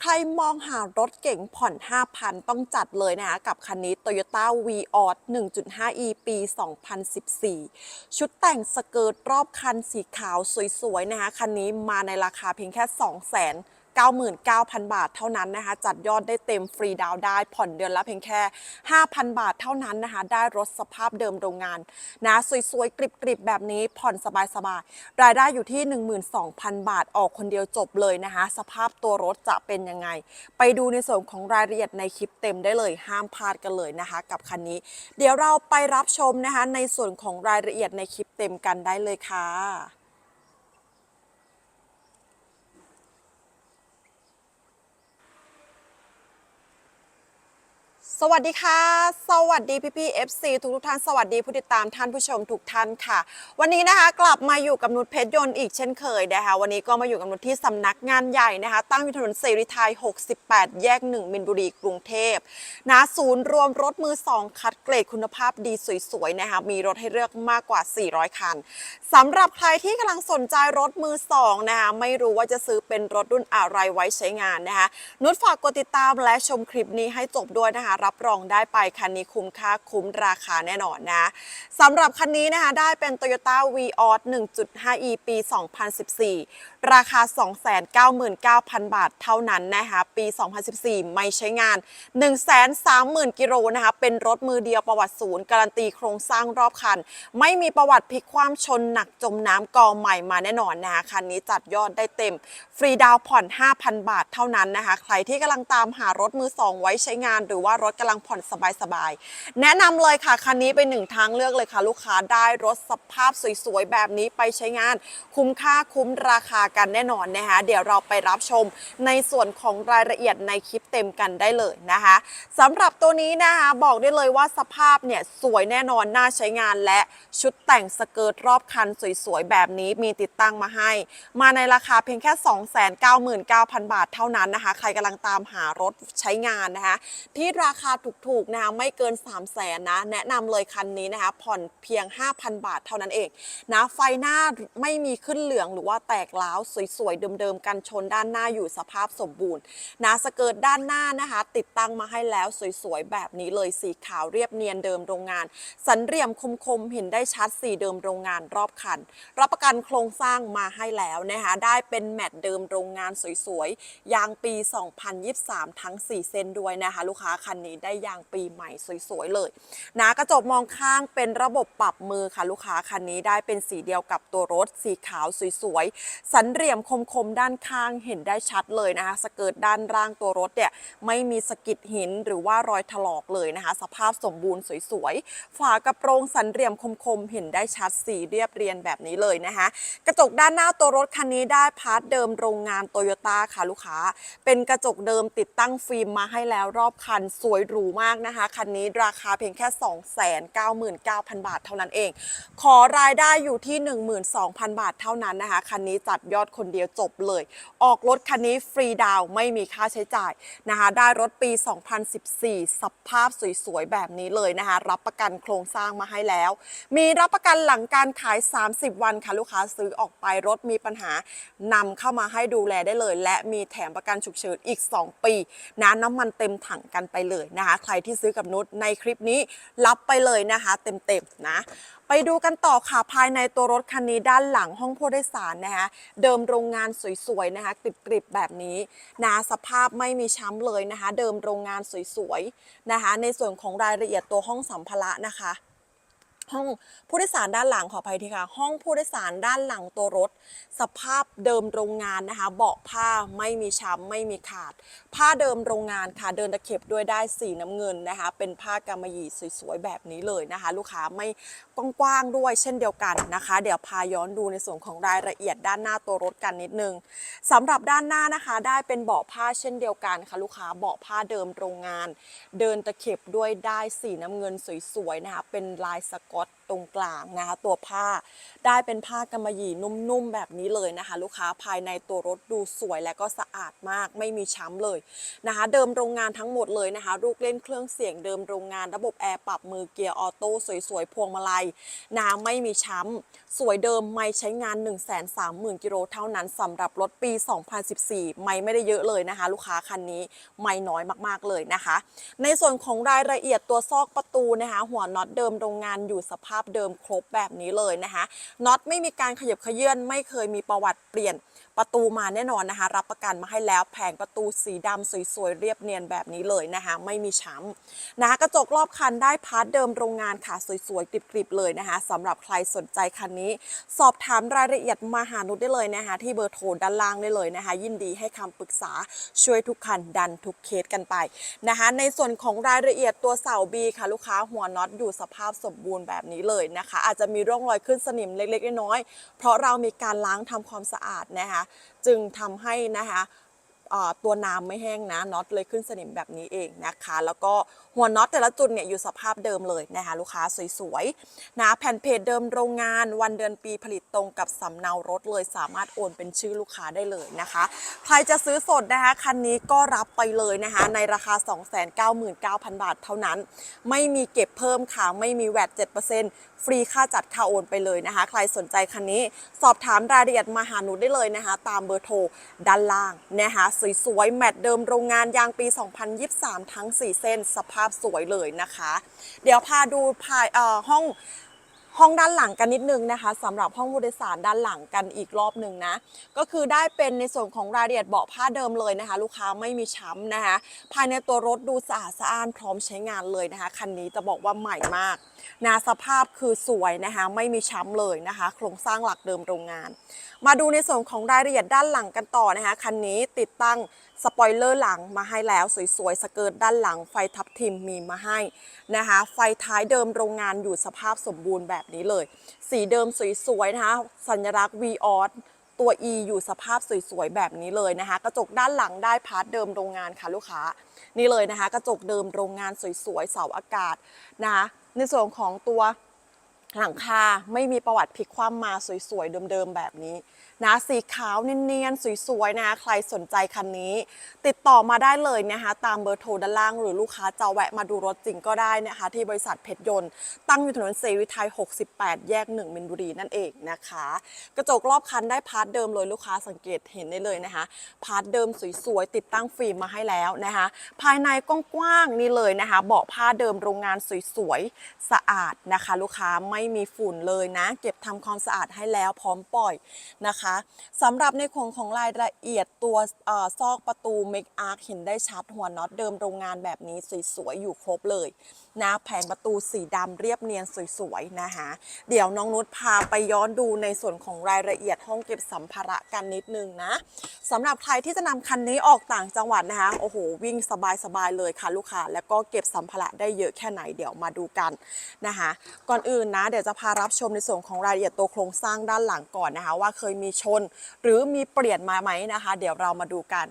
ใครมองหารถเก๋งผ่อน 5,000 ต้องจัดเลยนะคะกับคันนี้ Toyota v ีออ 1.5e ปี 2014 ชุดแต่งสเกิร์ตรอบคันสีขาวสวยๆนะคะคันนี้มาในราคาเพียงแค่ 2 0 0 0 0 99,000 บาทเท่านั้นนะคะ จัดยอดได้เต็มฟรีดาวได้ผ่อนเดือนละเพียงแค่ 5,000 บาทเท่านั้นนะคะ ได้รถสภาพเดิมโรงงานนะสวยๆ กริบๆ แบบนี้ผ่อนสบายๆ รายได้อยู่ที่ 12,000 บาทออกคนเดียวจบเลยนะคะ สภาพตัวรถจะเป็นยังไง ไปดูในส่วนของรายละเอียดในคลิปเต็มได้เลยห้ามพลาดกันเลยนะคะ กับคันนี้ เดี๋ยวเราไปรับชมนะคะในส่วนของรายละเอียดในคลิปเต็มกันได้เลยค่ะ สวัสดีค่ะ สวัสดีพี่พี่ๆ FC ทุกทุกท่าน สวัสดีผู้ติดตามท่านผู้ชมทุกท่านค่ะ วันนี้นะคะกลับมาอยู่กับนุชเพชรยนต์อีกเช่นเคยนะคะ วันนี้ก็มาอยู่กับนุชที่สำนักงานใหญ่นะคะ ตั้งอยู่ถนนเสรีไทย 68 แยก 1 มินบุรีกรุงเทพนะศูนย์รวมรถมือ 2 คัดเกรดคุณภาพดีสวยๆนะคะมีรถให้เลือกมากกว่า 400 คันสำหรับใครที่กำลังสนใจรถมือ2นะคะไม่รู้ว่าจะซื้อเป็นรถรุ่นอะไรไว้ใช้งานนะคะนุชฝากกดติดตามและชมคลิปนี้ให้จบด้วยนะคะรับรองได้ไปคันนี้คุ้มค่าคุ้มราคาแน่นอนนะสำหรับคันนี้นะคะได้เป็น Toyota v ีออ 1.5e ปี 2014 ราคา 299,000 บาทเท่านั้นนะคะปี 2014 ไม่ใช้งาน 130,000 กิโลนะคะเป็นรถมือเดียวประวัติศูนย์ การันตีโครงสร้างรอบคัน ไม่มีประวัติพลิกคว่ำชนหนักจมน้ำกอใหม่มาแน่นอนนะคะคันนี้จัดยอดได้เต็ม ฟรีดาวผ่อน 5,000 บาทเท่านั้นนะคะใครที่กำลังตามหารถมือสองไว้ใช้งาน หรือว่ารถกำลังผ่อนสบายๆแนะนำเลยค่ะคันนี้เป็นหนึ่งทางเลือกเลยค่ะ ลูกค้าได้รถสภาพสวยๆแบบนี้ไปใช้งาน คุ้มค่าคุ้มราคากันแน่นอนนะคะเดี๋ยวเราไปรับชมในส่วนของรายละเอียดในคลิปเต็มกันได้เลยนะคะสำหรับตัวนี้นะคะบอกได้เลยว่าสภาพเนี่ยสวยแน่นอนน่าใช้งานและชุดแต่งสเกิร์ตรอบคันสวยๆ แบบนี้มีติดตั้งมาให้ มาในราคาเพียงแค่ 299,000 บาทเท่านั้นนะคะ ใครกำลังตามหารถใช้งานนะคะ ที่ราคาถูกๆนะคะไม่เกิน 3 0 0แสนนะ แนะนำเลยคันนี้นะคะผ่อนเพียง 5,000 บาทเท่านั้นเองนะไฟหน้าไม่มีขึ้นเหลืองหรือว่าแตกร้าวสวยๆ เดิมๆ กันชนด้านหน้าอยู่สภาพสมบูรณ์นะสเกิร์ตด้านหน้านะคะ ติดตั้งมาให้แล้วสวยๆ แบบนี้เลยสีขาวเรียบเนียนเดิมโรงงาน สันเหลี่ยมคมๆ เห็นได้ชัดสีเดิมโรงงานรอบคัน รับประกันโครงสร้างมาให้แล้วนะคะได้เป็นแมตต์เดิมโรงงานสวยๆ ยางปี 2023 ทั้ง 4 เส้นด้วยนะคะ ลูกค้าคันนี้ได้ยางปีใหม่สวยๆ เลยนะกระจกมองข้างเป็นระบบปรับมือค่ะ ลูกค้าคันนี้ได้เป็นสีเดียวกับตัวรถสีขาวสวยๆ สันเหลี่ยมคมๆด้านข้างเห็นได้ชัดเลยนะคะสเกิร์ตด้านล่างตัวรถเนี่ยไม่มีสะกิดหินหรือว่ารอยถลอกเลยนะคะ สภาพสมบูรณ์สวยๆ ฝากระโปรงสันเหลี่ยมคมๆ เห็นได้ชัดสีเรียบเรียนแบบนี้เลยนะคะ กระจกด้านหน้าตัวรถคันนี้ได้พาร์ทเดิมโรงงานโตโยต้าค่ะลูกค้า เป็นกระจกเดิมติดตั้งฟิล์มมาให้แล้วรอบคันสวยหรูมากนะคะ คันนี้ราคาเพียงแค่ 299,000 บาทเท่านั้นเอง ขอรายได้อยู่ที่ 12,000 บาทเท่านั้นนะคะ คันนี้จัดยอดคนเดียวจบเลย ออกรถคันนี้ฟรีดาวไม่มีค่าใช้จ่ายนะคะได้รถปี 2014 สภาพสวยๆ แบบนี้เลยนะคะรับประกันโครงสร้างมาให้แล้ว มีรับประกันหลังการขาย 30 วันค่ะลูกค้าซื้อออกไปรถมีปัญหานำเข้ามาให้ดูแลได้เลย และมีแถมประกันฉุกเฉินอีก 2 ปีนะน้ำมันเต็มถังกันไปเลยนะคะ ใครที่ซื้อกับนุชในคลิปนี้รับไปเลยนะคะ เต็มๆนะ ไปดูกันต่อค่ะภายในตัวรถคันนี้ด้านหลังห้องผู้โดยสารนะคะเดิมโรงงานสวยๆนะคะกริบๆแบบนี้นะสภาพไม่มีช้ำเลยนะคะ เดิมโรงงานสวยๆนะคะ ในส่วนของรายละเอียดตัวห้องสัมภาระนะคะ ห้องผู้โดยสารด้านหลังขออภัยทีค่ะ ห้องผู้โดยสารด้านหลังตัวรถ สภาพเดิมโรงงานนะคะ เบาะผ้าไม่มีช้ำไม่มีขาด ผ้าเดิมโรงงานค่ะ เดินตะเข็บด้วยได้สีน้ำเงินนะคะ เป็นผ้ากำมะหยี่สวยๆแบบนี้เลยนะคะ ลูกค้าไม่กว้างๆด้วยเช่นเดียวกันนะคะ เดี๋ยวพาย้อนดูในส่วนของรายละเอียดด้านหน้าตัวรถกันนิดนึงสำหรับด้านหน้านะคะ ได้เป็นเบาะผ้าเช่นเดียวกันค่ะ ลูกค้าเบาะผ้าเดิมโรงงาน เดินตะเข็บด้วยได้สีน้ำเงินสวยๆนะคะเป็นลายสกอตตรงกลางนะคะ ตัวผ้าได้เป็นผ้ากำมะหยี่นุ่มๆแบบนี้เลยนะคะ ลูกค้าภายในตัวรถดูสวยและก็สะอาดมากไม่มีช้ำเลยนะคะ เดิมโรงงานทั้งหมดเลยนะคะลูกเล่นเครื่องเสียงเดิมโรงงานระบบแอร์ปรับมือเกียร์ออโต้สวยๆ พวงมาลัยนะไม่มีช้ำสวยเดิมไม่ใช้งาน 1 3 0 0 0 0กิโลเท่านั้นสำหรับรถปี 2014 ไม่ไม่ได้เยอะเลยนะคะ ลูกค้าคันนี้ไม่น้อยมากๆเลยนะคะ ในส่วนของรายละเอียดตัวซอกประตูนะคะ หัวน็อตเดิมโรงงานอยู่สภาพาพเดิมครบแบบนี้เลยนะคะน็อตไม่มีการขยับขยื่นไม่เคยมีประวัติเปลี่ยน ประตูมาแน่นอนนะคะ รับประกันมาให้แล้ว แผงประตูสีดำสวยๆ เรียบเนียนแบบนี้เลยนะคะ ไม่มีช้ำนะะกระจกรอบคันได้พาร์ทเดิมโรงงานค่ะ สวยๆกริบๆเลยนะคะสำหรับใครสนใจคันนี้ สอบถามรายละเอียดมาหานุชได้เลยนะคะ ที่เบอร์โทรด้านล่างได้เลยนะคะ ยินดีให้คำปรึกษาช่วยทุกคันดันทุกเคสกันไปนะคะ ในส่วนของรายละเอียดตัวเสาบีค่ะลูกค้าหัวน็อตอยู่สภาพสมบูรณ์แบบนี้เลยนะคะ อาจจะมีร่องรอยขึ้นสนิมเล็กๆน้อยๆเพราะเรามีการล้างทำความสะอาดนะคะจึงทำให้นะคะตัวน้ำไม่แห้งนะน็อตเลยขึ้นสนิมแบบนี้เองนะคะ แล้วก็ หัวน็อตแต่ละจุดเนี่ยอยู่สภาพเดิมเลยนะคะลูกค้าสวยๆนะแผ่นเพจเดิมโรงงาน วันเดือนปีผลิตตรงกับสำเนารถเลย สามารถโอนเป็นชื่อลูกค้าได้เลยนะคะ ใครจะซื้อสดนะคะคันนี้ก็รับไปเลยนะคะในราคา 299,000 บาทเท่านั้น ไม่มีเก็บเพิ่มค่ะไม่มีแวด7%ฟรีค่าจัดค่าโอนไปเลยนะคะ ใครสนใจคันนี้สอบถามรายละเอียดมาหาหนูได้เลยนะคะ ตามเบอร์โทรด้านล่างนะคะสวยๆแมตต์เดิมโรงงานยางปี 2023 ทั้ง 4 เส้นสภาพสวยเลยนะคะ เดี๋ยวพาดูภายห้องห้องด้านหลังกันนิดนึงนะคะสำหรับห้องผู้โดยสารด้านหลังกันอีกรอบหนึ่งนะ ก็คือได้เป็นในส่วนของรายละเอียดเบาะผ้าเดิมเลยนะคะ ลูกค้าไม่มีช้ำนะคะ ภายในตัวรถดูสะอาดสะอ้านพร้อมใช้งานเลยนะคะ คันนี้จะบอกว่าใหม่มาก นะสภาพคือสวยนะคะไม่มีช้ำเลยนะคะ โครงสร้างหลักเดิมโรงงาน มาดูในส่วนของรายละเอียดด้านหลังกันต่อนะคะคันนี้ติดตั้งสปอยเลอร์หลังมาให้แล้วสวยๆสเกิร์ตด้านหลังไฟทับทิมมีมาให้นะคะไฟท้ายเดิมโรงงานอยู่สภาพสมบูรณ์แบบนี้เลย สีเดิมสวยๆนะคะสัญลักษณ์ v ออสตัว E อยู่สภาพสวยๆแบบนี้เลยนะคะ กระจกด้านหลังได้พาร์ทเดิมโรงงานค่ะลูกค้า นี่เลยนะคะ กระจกเดิมโรงงานสวยๆเสาอากาศนะคะ ในส่วนของตัว หลังคาไม่มีประวัติพลิกคว่ำมาสวยๆ เดิมๆ แบบนี้นะสีขาวเนียนๆ สวยๆ นะ ใครสนใจคันนี้ ติดต่อมาได้เลยนะคะตามเบอร์โทรด้านล่าง หรือลูกค้าจะแวะมาดูรถจริงก็ได้นะคะ ที่บริษัทเพชรยนต์ ตั้งอยู่ถนนเสรีไทย 68 แยก 1 มินบุรีนั่นเองนะคะ กระจกรอบคันได้พาร์ทเดิมเลยลูกค้าสังเกตเห็นได้เลยนะคะพาร์ทเดิมสวยๆ ติดตั้งฟิล์มมาให้แล้วนะคะ ภายในกว้างๆนี่เลยนะคะเบาะผ้าเดิมโรงงานสวยๆสะอาดนะคะ ลูกค้าไม่มีฝุ่นเลยนะ เก็บทำความสะอาดให้แล้วพร้อมปล่อยนะคะสำหรับในโครงของรายละเอียดตัวอซอกประตูเมกอาร์เห็นได้ชัดหัวน็อตเดิมโรงงานแบบนี้สวยๆอยู่ครบเลย นะแผงประตูสีดำเรียบเนียนสวยๆนะคะเดี๋ยวน้องนุชพาไปย้อนดูในส่วนของรายละเอียดห้องเก็บสัมภาระกันนิดนึงนะสำหรับใครที่จะนำคันนี้ออกต่างจังหวัดนะคะโอ้โหวิ่งสบายๆเลยค่ะลูกค้าแล้วก็เก็บสัมภาระได้เยอะแค่ไหนเดี๋ยวมาดูกันนะคะก่อนอื่นนะเดี๋ยวจะพารับชมในส่วนของรายละเอียดตัวโครงสร้างด้านหลังก่อนนะคะว่าเคยมีชนหรือมีเปลี่ยนมาไหมนะคะ เดี๋ยวเรามาดูกัน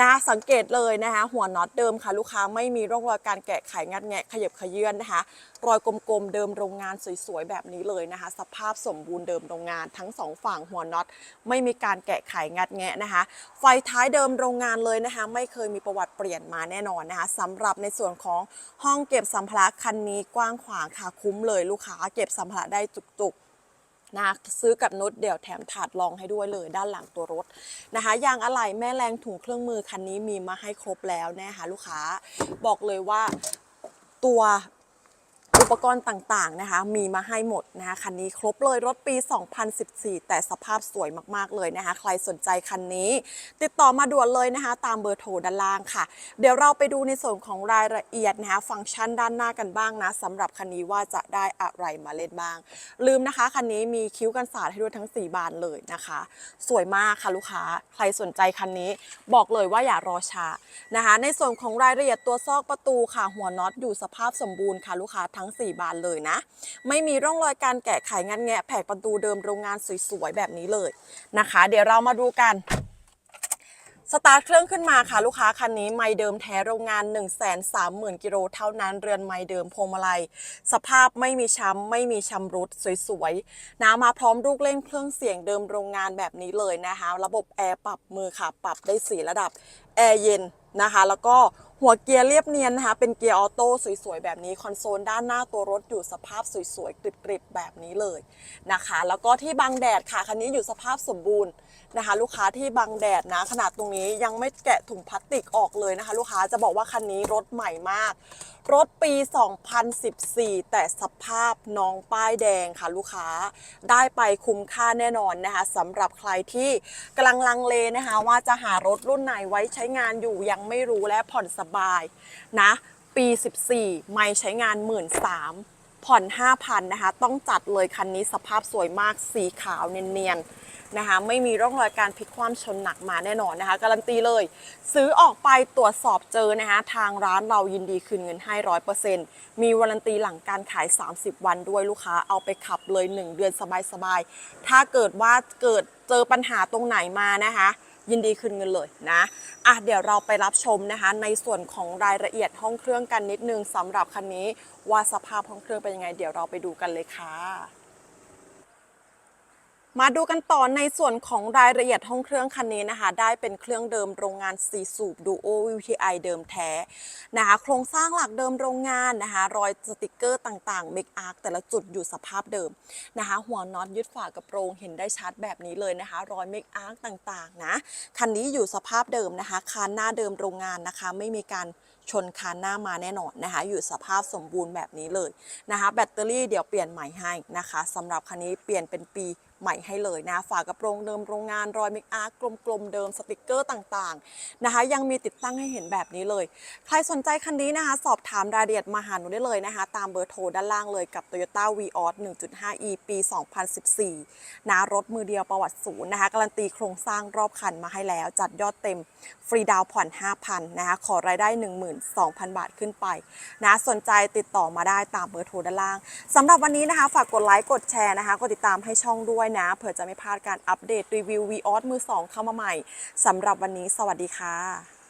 นะสังเกตเลยนะคะหัวน็อตเดิมค่ะลูกค้าไม่มีร่องรอยการแกะไขงัดแงะขยับขยื่นนะคะ รอยกลมๆเดิมโรงงานสวยๆแบบนี้เลยนะคะ สภาพสมบูรณ์เดิมโรงงานทั้งสองฝั่งหัวน็อตไม่มีการแกะไขงัดแงะนะคะ ไฟท้ายเดิมโรงงานเลยนะคะ ไม่เคยมีประวัติเปลี่ยนมาแน่นอนนะคะสำหรับในส่วนของห้องเก็บสัมภาระคันนี้กว้างขวางค่ะคุ้มเลยลูกค้าเก็บสัมภาระได้จุกๆนะซื้อกับนุชเดี๋ยวแถมถาดรองให้ด้วยเลยด้านหลังตัวรถนะคะยางอะไหล่แม่แรงถุงเครื่องมือคันนี้มีมาให้ครบแล้วนะคะลูกค้า บอกเลยว่า ตัว อุปกรณ์ต่างๆนะคะ มีมาให้หมดนะคะคันนี้ครบเลยรถปี 2014 แต่สภาพสวยมากๆเลยนะคะ ใครสนใจคันนี้ ติดต่อมาด่วนเลยนะคะ ตามเบอร์โทรด้านล่างค่ะ เดี๋ยวเราไปดูในส่วนของรายละเอียดนะคะ ฟังก์ชันด้านหน้ากันบ้างนะสำหรับคันนี้ว่าจะได้อะไรมาเล่นบ้าง ลืมนะคะคันนี้มีคิ้วกันสาดให้ด้วยทั้ง 4 บานเลยนะคะ สวยมากค่ะลูกค้า ใครสนใจคันนี้ บอกเลยว่าอย่ารอช้านะคะ ในส่วนของรายละเอียดตัวซอกประตูค่ะ หัวน็อตอยู่สภาพสมบูรณ์ค่ะลูกค้าทั้ง4 บานเลยนะ ไม่มีร่องรอยการแกะไขงันแงะแผงประตูเดิมโรงงานสวยๆแบบนี้เลยนะคะ เดี๋ยวเรามาดูกันสตาร์ทเครื่องขึ้นมาค่ะ ลูกค้าคันนี้ไม่เดิมแท้โรงงาน 1 3 0 0 0 0กิโลเท่านั้นเรือนไม่เดิมพวงมาลัย สภาพไม่มีช้ำไม่มีชำรุดสวยๆนะมาพร้อมลูกเล่นเครื่องเสียงเดิมโรงงานแบบนี้เลยนะคะ ระบบแอร์ปรับมือค่ะ ปรับได้สีระดับแอร์เย็นนะคะ แล้วก็ หัวเกียร์เรียบเนียนนะคะ เป็นเกียร์ออโต้สวยๆ แบบนี้คอนโซลด้านหน้าตัวรถอยู่สภาพสวยๆกริบๆแบบนี้เลยนะคะ แล้วก็ที่บังแดดค่ะคันนี้อยู่สภาพสมบูรณ์นะคะ ลูกค้าที่บังแดดนะ ขนาดตรงนี้ยังไม่แกะถุงพลาสติกออกเลยนะคะ ลูกค้าจะบอกว่าคันนี้รถใหม่มาก รถปี 2014 แต่สภาพน้องป้ายแดงค่ะลูกค้าได้ไปคุ้มค่าแน่นอนนะคะสำหรับใครที่กำลังลังเลนะคะ ว่าจะหารถรุ่นไหนไว้ใช้งานอยู่ยังไม่รู้และผ่อนสบายนะปี 14 ไม่ใช้งาน 1 3ื่นผ่อน 5,000 นะคะ ต้องจัดเลยคันนี้สภาพสวยมากสีขาวเนียนๆนะคะ ไม่มีร่องรอยการพลิกคว่ำชนหนักมาแน่นอนนะคะ การันตีเลย ซื้อออกไปตรวจสอบเจอนะคะ ทางร้านเรายินดีคืนเงินให้ร้อยเปอร์เซ็นต์มีวารันตีหลังการขาย 30 วันด้วยลูกค้าเอาไปขับเลย 1 เดือนสบายๆ ถ้าเกิดว่าเกิดเจอปัญหาตรงไหนมานะคะ ยินดีคืนเงินเลยนะอะเดี๋ยวเราไปรับชมนะคะ ในส่วนของรายละเอียดห้องเครื่องกันนิดนึงสำหรับคันนี้ว่าสภาพห้องเครื่องเป็นยังไง เดี๋ยวเราไปดูกันเลยค่ะ มาดูกันต่อในส่วนของรายละเอียดห้องเครื่องคันนี้นะคะ ได้เป็นเครื่องเดิมโรงงาน 4 สูบ Duo VTI เดิมแท้นะคะโครงสร้างหลักเดิมโรงงานนะคะรอยสติกเกอร์ต่างๆเมกอาร์แต่ละจุดอยู่สภาพเดิมนะคะหัวน็อตยึดฝากระโปรงเห็นได้ชัดแบบนี้เลยนะคะ รอยเมกอาร์ต่างๆนะคันนี้อยู่สภาพเดิมนะคะคานหน้าเดิมโรงงานนะคะ ไม่มีการชนคานหน้ามาแน่นอนนะคะ อยู่สภาพสมบูรณ์แบบนี้เลยนะคะ แบตเตอรี่เดี๋ยวเปลี่ยนใหม่ให้นะคะสำหรับคันนี้เปลี่ยนเป็นปี ใหม่ให้เลยนะ ฝากระโปรงเดิมโรงงานรอยมิกอาร์กลมๆเดิมสติกเกอร์ต่างๆนะคะ ยังมีติดตั้งให้เห็นแบบนี้เลย ใครสนใจคันนี้นะคะ สอบถามรายละเอียดมาหาหนูได้เลยนะคะ ตามเบอร์โทรด้านล่างเลยกับ Toyota v ีออส 1.5e ปี 2014 นะรถมือเดียวประวัติศูนย์นะคะ การันตีโครงสร้างรอบคันมาให้แล้ว จัดยอดเต็มฟรีดาวผ่อน 5,000 นะคะ ขอรายได้ 12,000 บาทขึ้นไปนะสนใจติดต่อมาได้ตามเบอร์โทรด้านล่างสำหรับวันนี้นะคะ ฝากกดไลค์กดแชร์นะคะกดติดตามให้ช่องด้วยนะเผื่อจะไม่พลาดการอัปเดตรีวิว v ีออสมือ2เข้ามาใหม่สำหรับวันนี้สวัสดีค่ะ